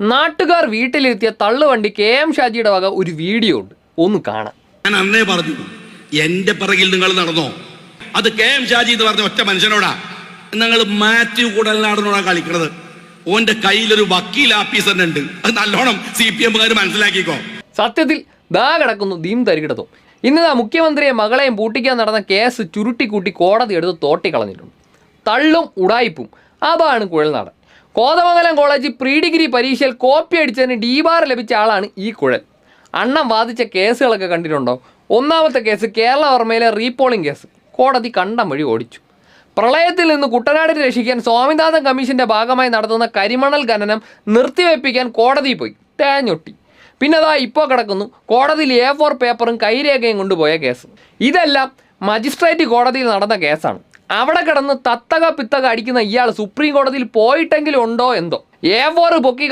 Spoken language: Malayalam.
നാട്ടുകാർ വീട്ടിലിരുത്തിയ തള്ളുവണ്ടി കെ എം ഷാജിയുടെ വക ഒരു വീഡിയോ ഉണ്ട്. ഒന്ന് കാണാം. ഞാൻ അന്നേ പറഞ്ഞു എന്റെ പിറകിൽ നിങ്ങൾ നടന്നോ? അത് കെ എം ഷാജി എന്ന് പറഞ്ഞ ഒറ്റ മനുഷ്യനോടാ. നിങ്ങൾ മാത്യു കൂടലിനാടിനോടാ കളിക്കണത്. ഓന്റെ കയ്യിലൊരു വക്കീൽ ആഫീസർ ഉണ്ട് അത് നല്ലോണം സി പി എമ്മുകാർ മനസ്സിലാക്കിക്കോ. സത്യത്തിൽ ദാ കിടക്കുന്നു ദീം തരികിടത്തും. ഇന്നതാ മുഖ്യമന്ത്രിയെ മകളെയും പൂട്ടിക്കാൻ നടന്ന കേസ് ചുരുട്ടിക്കൂട്ടി കോടതി എടുത്ത് തോട്ടി കളഞ്ഞിട്ടുണ്ട് തള്ളും ഉടായിപ്പും. അതാണ് Kuzhalnadan. Kothamangalam college pre degree പരീക്ഷയിൽ കോപ്പി അടിച്ചതിന് ഡീബാർ ലഭിച്ച ആളാണ് ഈ കുഴൽ. അണ്ണം വാദിച്ച കേസുകളൊക്കെ കണ്ടിട്ടുണ്ടോ? ഒന്നാമത്തെ കേസ് കേരളവർമ്മയിലെ റീപോളിംഗ് കേസ്. കോടതി കണ്ടം വഴി ഓടിച്ചു. പ്രളയത്തിൽ നിന്ന് കുട്ടനാടിനെ രക്ഷിക്കാൻ സ്വാമിനാഥൻ കമ്മീഷന്റെ ഭാഗമായി നടത്തുന്ന കരിമണൽ ഖനനം നിർത്തിവെപ്പിക്കാൻ കോടതി പോയി. തേഞ്ഞൊട്ടി. പിന്നെ അതാ ഇപ്പോൾ കിടക്കുന്നു കോടതിയിൽ എ ഫോർ പേപ്പറും കൈരേഖയും കൊണ്ടുപോയ കേസ്. ഇതെല്ലാം മജിസ്ട്രേറ്റ് കോടതിയിൽ നടന്ന കേസാണ്. അവിടെ കിടന്ന് തത്തക പിത്തക അടിക്കുന്ന ഇയാൾ സുപ്രീം കോടതിയിൽ പോയിട്ടെങ്കിലും ഉണ്ടോ എന്തോ? എ ഫോർ പൊക്കി